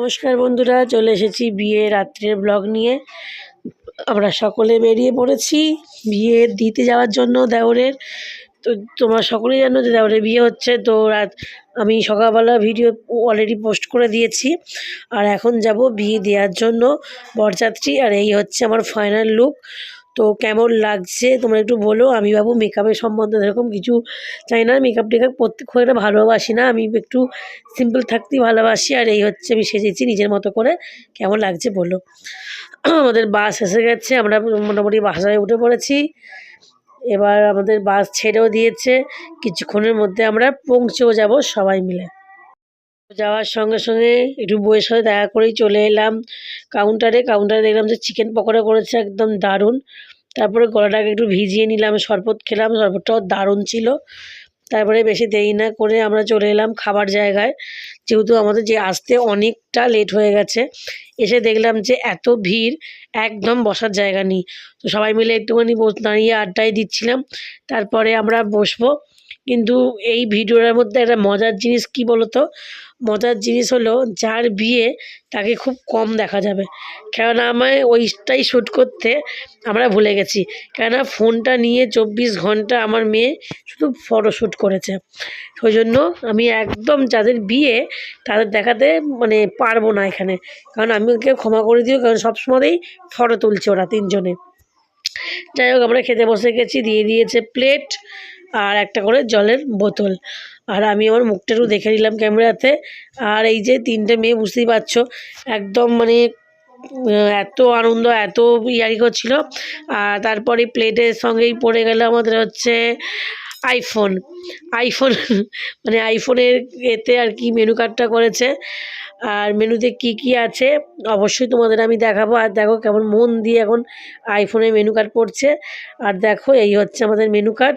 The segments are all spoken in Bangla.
নমস্কার বন্ধুরা, চলে এসেছি বিয়ে রাত্রের ব্লগ নিয়ে। আমরা সকলে বেরিয়ে পড়েছি বিয়ে দিতে যাওয়ার জন্য দেওরের। তো তোমরা সকলেই জানো যে দেওরের বিয়ে হচ্ছে, তো রাত আমি সকালবেলা ভিডিও অলরেডি পোস্ট করে দিয়েছি। আর এখন যাব বিয়ে দেওয়ার জন্য বরযাত্রী, আর এই হচ্ছে আমার ফাইনাল লুক তো কেমন লাগছে? তোমরা একটু বলো। আমি বাবু মেকআপের সম্বন্ধে এরকম কিছু চাই না। মেকআপ টেকআপ করতে খুব একটা ভালোবাসি না। আমি একটু সিম্পল থাকতেই ভালোবাসি আর এই হচ্ছে আমি সেজেছি নিজের মতো করে। কেমন লাগছে বলো। আমাদের বাস এসে গেছে। আমরা মোটামুটি বাসায় উঠে পড়েছি। এবার আমাদের বাস ছেড়েও দিয়েছে। কিছুক্ষণের মধ্যে আমরা পৌঁছেও যাব সবাই মিলে। যাওয়ার সঙ্গে সঙ্গে একটু বইয়ের সাথে দেখা করেই চলে এলাম। কাউন্টারে কাউন্টারে দেখলাম যে চিকেন পকোড়া করেছে। একদম দারুণ। তারপরে গলাটাকে একটু ভিজিয়ে নিলাম, শরবত খেলাম, শরবতটাও দারুণ ছিল। তারপরে বেশি দেরি না করে আমরা চলে এলাম খাবার জায়গায়। যেহেতু আমাদের যে আসতে অনেকটা লেট হয়ে গেছে, এসে দেখলাম যে এত ভিড়, একদম বসার জায়গা নেই। তো সবাই মিলে একটুখানি দাঁড়িয়ে আড্ডায় দিচ্ছিলাম। তারপরে আমরা বসবো। কিন্তু এই ভিডিওটার মধ্যে একটা মজার জিনিস কি বলতো? মজার জিনিস হলো যার বিয়ে তাকে খুব কম দেখা যাবে। কেননা আমায় ওইটাই শ্যুট করতে আমরা ভুলে গেছি। কেননা ফোনটা নিয়ে চব্বিশ ঘণ্টা আমার মেয়ে শুধু ফটোশ্যুট করেছে। ওই জন্য আমি একদম যাদের বিয়ে তাদের দেখাতে মানে পারব না এখানে। কারণ আমি ওকে ক্ষমা করে দিও, কারণ সবসময়ই ফটো তুলছে ওরা তিনজনে। যাই হোক, আমরা খেতে বসে গেছি, দিয়ে দিয়েছে প্লেট আর একটা করে জলের বোতল। আর আমি আমার মুখটা একটু দেখে নিলাম ক্যামেরাতে। আর এই যে তিনটে মেয়ে, বুঝতেই পারছ, একদম মানে এত আনন্দ, এত ইয়ারি করছিল। আর তারপরে প্লেটের সঙ্গেই পড়ে গেল আমাদের হচ্ছে আইফোন। আইফোন মানে আইফোনের এতে আর কি মেনু কার্ডটা করেছে। আর মেনুতে কি কি আছে, অবশ্যই তোমাদের আমি দেখাবো। আর দেখো কেমন মন দিয়ে এখন আইফোনের মেনু কার্ড পড়ছে। আর দেখো, এই হচ্ছে আমাদের মেনু কার্ড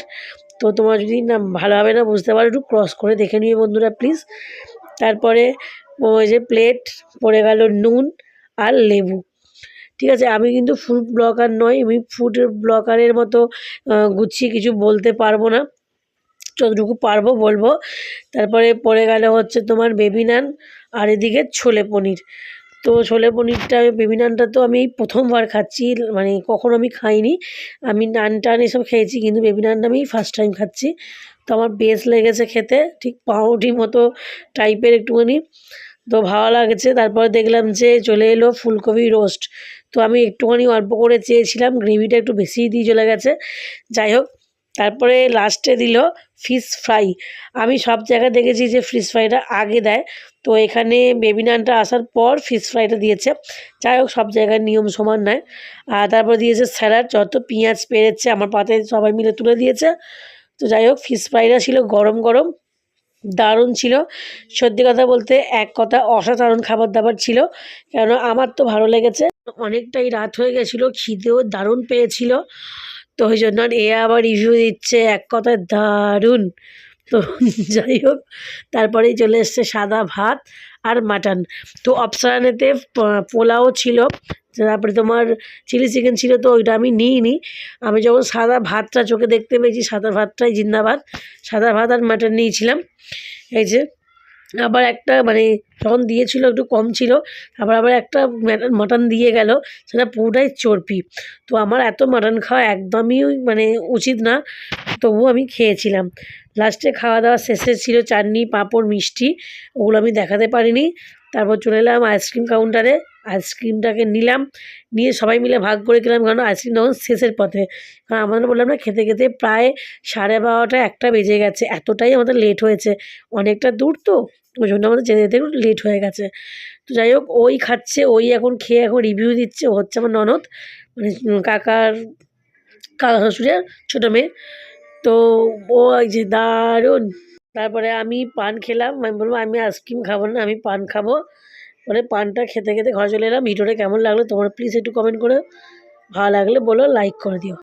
তো তোমার যদি না ভালোভাবে না, বুঝতে পারো, একটু ক্রস করে দেখে নিও বন্ধুরা প্লিজ তারপরে ওই যে প্লেট পড়ে গেল নুন আর লেবু। ঠিক আছে, আমি কিন্তু ফুড ব্লগার নই আমি ফুড ব্লগারের মতো গুছিয়ে কিছু বলতে পারব না। যতটুকু পারব বলব। তারপরে পড়ে গেল হচ্ছে তোমার বেবি নান আর এদিকে ছোলে পনির। তো ছোলে পনিরটা, বেবি নানটা তো আমি প্রথমবার খাচ্ছি মানে কখনো আমি খাইনি। আমি নান টান এসব খেয়েছি, কিন্তু বেবি নানটা আমি ফার্স্ট টাইম খাচ্ছি। তো আমার বেশ লেগেছে খেতে, ঠিক পাউরুটি মতো টাইপের একটুখানি। তো ভালো লাগছে, তারপর দেখলাম যে চলে এলো ফুলকপি রোস্ট তো আমি একটুখানি অল্প করে চেয়েছিলাম গ্রেভিটা একটু বেশিই দিয়ে চলে গেছে। যাই হোক তারপরে লাস্টে দিল ফিশ ফ্রাই আমি সব জায়গায় দেখেছি যে ফিশ ফ্রাইটা আগে দেয়। তো এখানে বেবি নানটা আসার পর ফিশ ফ্রাইটা দিয়েছে। যাই হোক, সব জায়গায় নিয়ম সমান নয়। আর তারপর দিয়েছে স্যালাড যত পেঁয়াজ পেরেছে, আমার পাতে সবাই মিলে তুলে দিয়েছে। তো যাই হোক ফিশ ফ্রাইটা ছিল গরম গরম, দারুণ ছিল। সত্যি কথা বলতে, এক কথা অসাধারণ খাবার দাবার ছিল। কেন আমার তো ভালো লেগেছে। অনেকটাই রাত হয়ে গেছিল, খিদেও দারুণ পেয়েছিল। তো ওই জন্য এ আবার রিভিউ দিচ্ছে, এক কথায় দারুণ। তো যাই হোক তারপরেই চলে এসছে সাদা ভাত আর মাটন। তো অপসারানেতে পোলাও ছিল, তারপরে তোমার চিলি চিকেন ছিল তো ওইটা আমি নিইনি। আমি যখন সাদা ভাতটা চোখে দেখতে পেয়েছি, সাদা ভাতটাই জিন্দাবাদ। সাদা ভাত আর মাটন নিয়েছিলাম। এই যে আবার একটা মানে যখন দিয়েছিল একটু কম ছিল আবার আবার একটা মাটন দিয়ে গেল, সেটা পুরোটাই চর্বি। তো আমার এত মাটন খাওয়া একদমই মানে উচিত না, তবুও আমি খেয়েছিলাম। লাস্টে খাওয়া দাওয়া শেষে ছিল চাটনি, পাঁপড়, মিষ্টি, ওগুলো আমি দেখাতে পারিনি। তারপর চলে এলাম আইসক্রিম কাউন্টারে, আইসক্রিমটাকে নিলাম, নিয়ে সবাই মিলে ভাগ করে খেলাম, কারণ আইসক্রিম তখন শেষের পথে। কারণ আমাদের বললাম না, খেতে খেতে প্রায় সাড়ে বারোটা, একটা বেজে গেছে, এতটাই আমাদের লেট হয়েছে। অনেকটা দূর তো? ওই জন্য আমাদের যেতে যেতে একটু লেট হয়ে গেছে। তো যাই হোক, ওই খাচ্ছে, ওই এখন খেয়ে এখন রিভিউ দিচ্ছে হচ্ছে আমার ননদ মানে কাকার কাকা শ্বশুরের ছোটো মেয়ে। তো ও যে দারুণ। তারপরে আমি পান খেলাম, আমি বলব আমি আইসক্রিম খাব না, আমি পান খাব। পরে পানটা খেতে খেতে ঘরে চলে এলাম। ভিডিওটা কেমন লাগল তোমরা প্লিজ একটু কমেন্ট করে ভালো লাগলে বলো লাইক করে দিও।